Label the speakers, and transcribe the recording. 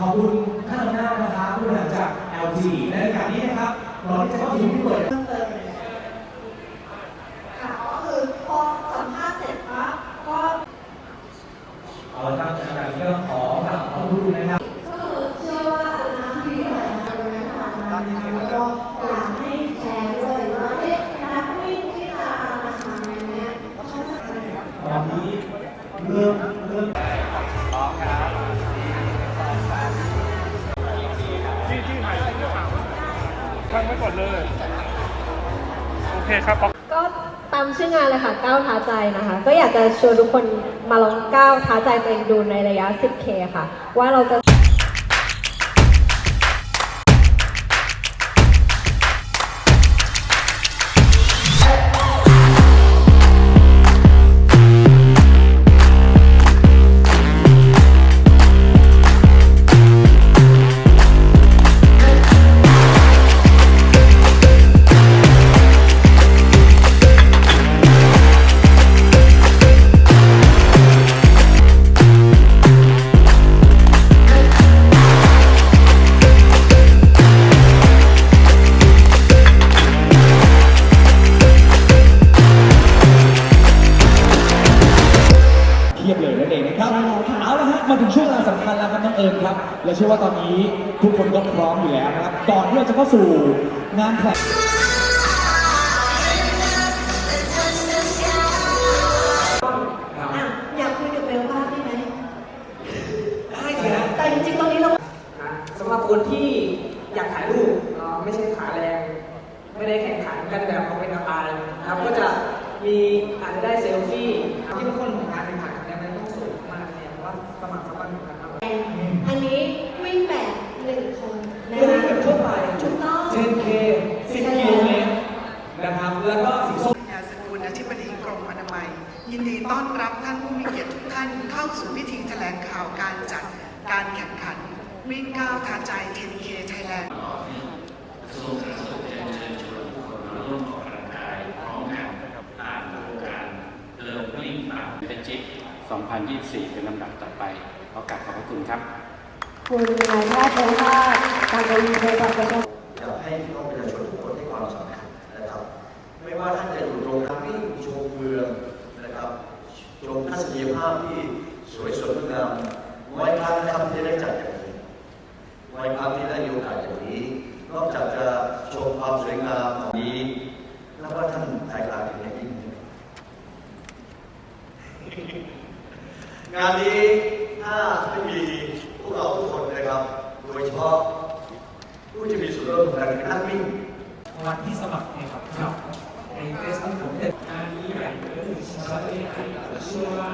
Speaker 1: ขอบคุณท่านหัวหน้านะครับผู้บริหารจาก LG ในรายการนี้นะครับก่อนที่จะเข้าสู่ที่เปิด
Speaker 2: เพิ่มเติมเลยค่ะก็คือพอสัมภาษณ์เสร็จปั๊บก็
Speaker 1: เอาละครับขณะนี้ก็ขอกราบขอบคุณนะครับ
Speaker 2: ก็คือเชื่อว่าน้ำที่ไหลมาตรงนั้นผ่านมาแล้วก็อยากให้แชร์ด้วยว่าเอ๊ะนักวิ่งที่มานะคะในเนี้ยเขาจะ
Speaker 1: ตอนนี้เริ่มเริ่ม
Speaker 3: ตั้งไว้ก่อนเลย โอเคครับ ก็
Speaker 4: ตามชื่องานเลยค่ะก้าวท้าใจนะคะ ก็อยากจะชวนทุกคนมาลองก้าวท้าใจตัวเองดูในระยะ 10K ค่ะ ว่าเราจะ
Speaker 1: ทียบเลยนั่นเองนะครับเอาละฮะมาถึงช่วงเวลาสำคัญแล้วครับน้องเอิญครับ และเชื่อว่าตอนนี้ทุกคนก็พร้อมอยู่แล้วนะครับก่อนที่เราจะเข้าสู่งานแข่ง
Speaker 2: อะอยากคุยกับเบลบ้างได้ไหม
Speaker 5: ได้เลยนะ
Speaker 2: แต่จริงๆตอนนี้เรา
Speaker 5: นะสำหรับคนที่อยากถ่ายรูปเนาะไม่ใช่ขาแรง ไม่ได้แข่งขันกันแบบเอาเป็นเอาตายนะครับก็จะมีอาจจะได้เซลฟี่ที่เป็นคนของการแข่งขันเนี่ยมัน ว่าสมัครสมัครกันครับ
Speaker 2: อันนี้วิ่งแบบหนึ่งคนนะ
Speaker 1: เรื่อง
Speaker 2: คะ
Speaker 1: นี้แบบทั่วไป
Speaker 2: ถูกต้อง
Speaker 1: 10K 10กิโลเมตรนะครับ แล้วก็สีส้ม
Speaker 6: ยาสกุลอธิบดีกรมอนามัย ยินดีต้อนรับท่านผู้มีเกียรติทุกท่านเข้าสู่พิธีแถลงข่าวการจัดการแข่งขัน วิ่งก้าวทาใจ 10K Thailand
Speaker 7: เป็นจิต 2024 เป็นลำดับต่อไป ขอกราบขอบพระคุณครับ
Speaker 4: คุณนายแพทย์โอภาสการกวีโพธิ์ประชา
Speaker 8: อยากให้พี่น้องประชาชนทุกคนให้ความสำคัญนะครับ ไม่ว่าท่านจะอยู่ตรงทางวิ่งชมเมืองนะครับชมทัศนียภาพที่สวยสดงดงามไว้ครั้งนะครับที่ได้จัดอย่างนี้ไว้ครั้งที่ได้มีโอกาสอย่างนี้ นอกจากจะชมความสวยงามของนี้ แล้วก็ท่านแตกต่างกันอย่างยิ่ง งานนี้ถ้าไม่มีพวกเราทุกคนนะครับ โดยเฉพาะผู้ที่มีส่วนร่วมในการนักวิ่ง
Speaker 1: วันที่สมัครเนี่ยครับครับในเฟซบุ๊กผมเนี่ยงานนี้ใหญ่เลยฉันเชื่อว่า